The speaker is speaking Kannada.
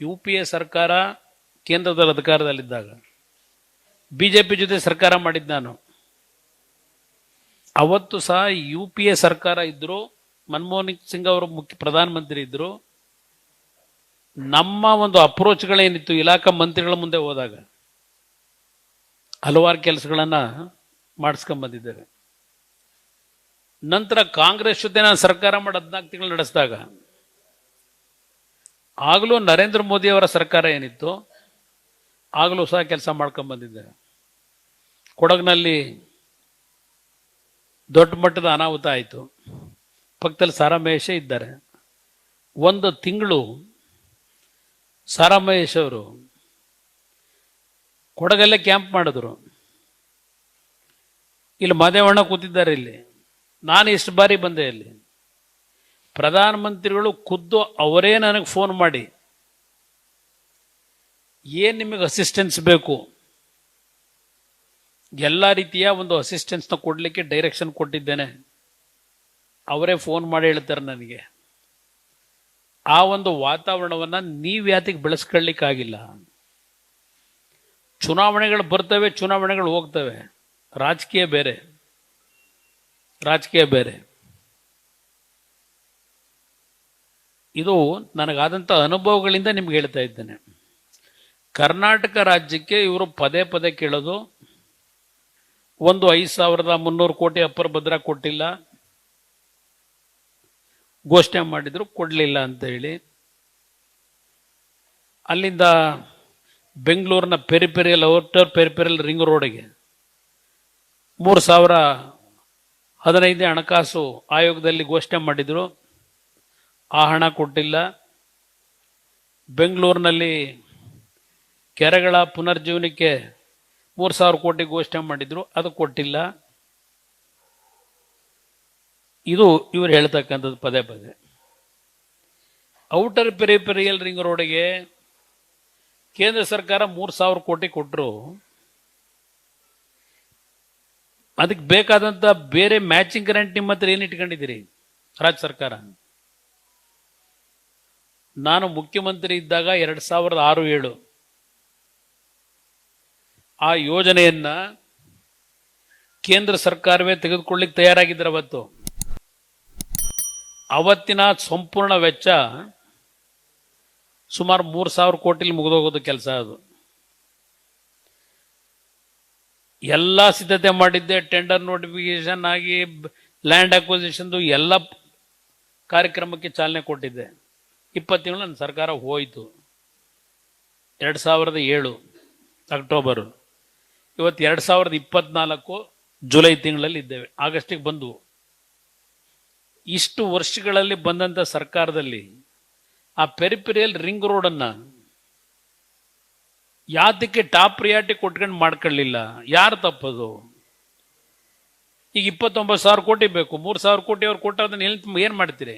ಯು ಪಿ ಎ ಸರ್ಕಾರ ಕೇಂದ್ರದಲ್ಲಿ ಅಧಿಕಾರದಲ್ಲಿದ್ದಾಗ, ಬಿ ಜೆ ಪಿ ಜೊತೆ ಸರ್ಕಾರ ಮಾಡಿದ್ದ ನಾನು. ಅವತ್ತು ಸಹ ಯು ಪಿ ಎ ಸರ್ಕಾರ ಇದ್ದರು ಮನಮೋಹನ್ ಸಿಂಗ್ ಅವರು ಮುಖ್ಯ ಪ್ರಧಾನಮಂತ್ರಿ ಇದ್ದರು ನಮ್ಮ ಒಂದು ಅಪ್ರೋಚ್ಗಳೇನಿತ್ತು, ಇಲಾಖಾ ಮಂತ್ರಿಗಳ ಮುಂದೆ ಹೋದಾಗ, ಹಲವಾರು ಕೆಲಸಗಳನ್ನು ಮಾಡಿಸ್ಕೊಂಬಂದಿದ್ದೇವೆ ನಂತರ ಕಾಂಗ್ರೆಸ್ ಜೊತೆ ನಾನು ಸರ್ಕಾರ ಮಾಡಿ ಹದಿನಾಲ್ಕು ತಿಂಗಳು ನಡೆಸಿದಾಗ ಆಗಲೂ ನರೇಂದ್ರ ಮೋದಿ ಅವರ ಸರ್ಕಾರ ಏನಿತ್ತು ಆಗಲೂ ಸಹ ಕೆಲಸ ಮಾಡ್ಕೊಂಡು ಬಂದಿದ್ದೇವೆ ಕೊಡಗಿನಲ್ಲಿ ದೊಡ್ಡ ಮಟ್ಟದ ಅನಾಹುತ ಆಯಿತು. ಪಕ್ಕದಲ್ಲಿ ಸಾರಾ ಮಹೇಶೇ ಇದ್ದಾರೆ. ಒಂದು ತಿಂಗಳು ಸಾರಾ ಮಹೇಶ್ ಅವರು ಕೊಡಗಲ್ಲೇ ಕ್ಯಾಂಪ್ ಮಾಡಿದ್ರು. ಇಲ್ಲಿ ಮದೇವಣ್ಣ ಕೂತಿದ್ದಾರೆ ಇಲ್ಲಿ. ನಾನು ಇಷ್ಟು ಬಾರಿ ಬಂದೆ ಇಲ್ಲಿ ಪ್ರಧಾನಮಂತ್ರಿಗಳು ಖುದ್ದು ಅವರೇ ನನಗೆ ಫೋನ್ ಮಾಡಿ. ಏನು ನಿಮಗೆ ಅಸಿಸ್ಟೆನ್ಸ್ ಬೇಕು? ಎಲ್ಲ ರೀತಿಯ ಒಂದು ಅಸಿಸ್ಟೆನ್ಸ್ನ ಕೊಡಲಿಕ್ಕೆ ಡೈರೆಕ್ಷನ್ ಕೊಟ್ಟಿದ್ದೇನೆ. ಅವರೇ ಫೋನ್ ಮಾಡಿ ಹೇಳ್ತಾರೆ ನನಗೆ. ಆ ಒಂದು ವಾತಾವರಣವನ್ನು ನೀವು ಯಾತಿಗೆ ಬೆಳೆಸ್ಕೊಳ್ಳಿಕ್ಕಾಗಿಲ್ಲ ಚುನಾವಣೆಗಳು ಬರ್ತವೆ, ಚುನಾವಣೆಗಳು ಹೋಗ್ತವೆ. ರಾಜಕೀಯ ಬೇರೆ. ರಾಜಕೀಯ ಬೇರೆ. ಇದು ನನಗಾದಂಥ ಅನುಭವಗಳಿಂದ ನಿಮ್ಗೆ ಹೇಳ್ತಾ ಇದ್ದೇನೆ. ಕರ್ನಾಟಕ ರಾಜ್ಯಕ್ಕೆ ಇವರು ಪದೇ ಪದೇ ಕೇಳೋದು, ಒಂದು ಐದು ಸಾವಿರದ ಮುನ್ನೂರು ಕೋಟಿ ಅಪ್ಪರ್ ಭದ್ರ ಕೊಟ್ಟಿಲ್ಲ, ಘೋಷಣೆ ಮಾಡಿದ್ರು ಕೊಡಲಿಲ್ಲ ಅಂತ ಹೇಳಿ. ಅಲ್ಲಿಂದ ಬೆಂಗಳೂರಿನ ಪೆರಿಪೆರಿಯಲ್, ಔಟರ್ ಪೆರಿಪೆರಿಯಲ್ ರಿಂಗ್ ರೋಡಿಗೆ ಮೂರು ಸಾವಿರ ಹದಿನೈದನೇ ಹಣಕಾಸು ಆಯೋಗದಲ್ಲಿ ಘೋಷಣೆ ಮಾಡಿದರು. ಆ ಹಣ ಕೊಟ್ಟಿಲ್ಲ. ಬೆಂಗಳೂರಿನಲ್ಲಿ ಕೆರೆಗಳ ಪುನರ್ಜೀವನಕ್ಕೆ ಮೂರು ಸಾವಿರ ಕೋಟಿ ಘೋಷಣೆ ಮಾಡಿದ್ರು, ಅದು ಕೊಟ್ಟಿಲ್ಲ. ಇದು ಇವರು ಹೇಳ್ತಕ್ಕಂಥದ್ದು ಪದೇ ಪದೇ. ಔಟರ್ ಪೆರಿಪೆರಿಯಲ್ ರಿಂಗ್ ರೋಡಿಗೆ ಕೇಂದ್ರ ಸರ್ಕಾರ ಮೂರು ಸಾವಿರ ಕೋಟಿ ಕೊಟ್ಟರು ಅದಕ್ಕೆ ಬೇಕಾದಂಥ ಬೇರೆ ಮ್ಯಾಚಿಂಗ್ ಗ್ಯಾರಂಟಿ ನಿಮ್ಮ ಹತ್ರ ಏನು ಇಟ್ಕೊಂಡಿದ್ದೀರಿ ರಾಜ್ಯ ಸರ್ಕಾರ? ನಾನು ಮುಖ್ಯಮಂತ್ರಿ ಇದ್ದಾಗ ಎರಡು ಸಾವಿರದ ಆರು ಏಳು. ಆ ಯೋಜನೆಯನ್ನ ಕೇಂದ್ರ ಸರ್ಕಾರವೇ ತೆಗೆದುಕೊಳ್ಳಿಕ್ಕೆ ತಯಾರಾಗಿದ್ದರು ಅವತ್ತು. ಅವತ್ತಿನ ಸಂಪೂರ್ಣ ವೆಚ್ಚ ಸುಮಾರು ಮೂರು ಸಾವಿರ ಕೋಟಿಲಿ ಮುಗಿದೋಗೋದು ಕೆಲಸ ಅದು. ಎಲ್ಲ ಸಿದ್ಧತೆ ಮಾಡಿದ್ದೆ ಟೆಂಡರ್ ನೋಟಿಫಿಕೇಶನ್ ಆಗಿ ಲ್ಯಾಂಡ್ ಅಕ್ವಿಸಿಷನ್ದು ಎಲ್ಲ ಕಾರ್ಯಕ್ರಮಕ್ಕೆ ಚಾಲನೆ ಕೊಟ್ಟಿದ್ದೆ. ಇಪ್ಪತ್ತು ತಿಂಗಳು ನನ್ನ ಸರ್ಕಾರ ಹೋಯಿತು. ಎರಡು ಸಾವಿರದ ಏಳು ಅಕ್ಟೋಬರು. ಇವತ್ತು ಎರಡು ಸಾವಿರದ ಇಪ್ಪತ್ನಾಲ್ಕು ಜುಲೈ ತಿಂಗಳಲ್ಲಿ ಇದ್ದೇವೆ. ಆಗಸ್ಟಿಗೆ ಬಂದವು. ಇಷ್ಟು ವರ್ಷಗಳಲ್ಲಿ ಬಂದಂಥ ಸರ್ಕಾರದಲ್ಲಿ ಆ ಪೆರಿಪೆರಿಯಲ್ ರಿಂಗ್ ರೋಡನ್ನು ಯಾತಕ್ಕೆ ಟಾಪ್ ಪ್ರಿಯಾರಿಟಿ ಕೊಟ್ಕೊಂಡು ಮಾಡ್ಕೊಳ್ಳಿಲ್ಲ? ಯಾರು ತಪ್ಪದು? ಈಗ ಇಪ್ಪತ್ತೊಂಬತ್ತು ಸಾವಿರ ಕೋಟಿ ಬೇಕು. ಮೂರು ಸಾವಿರ ಕೋಟಿ ಅವ್ರು ಏನು ಏನು ಮಾಡ್ತೀರಿ?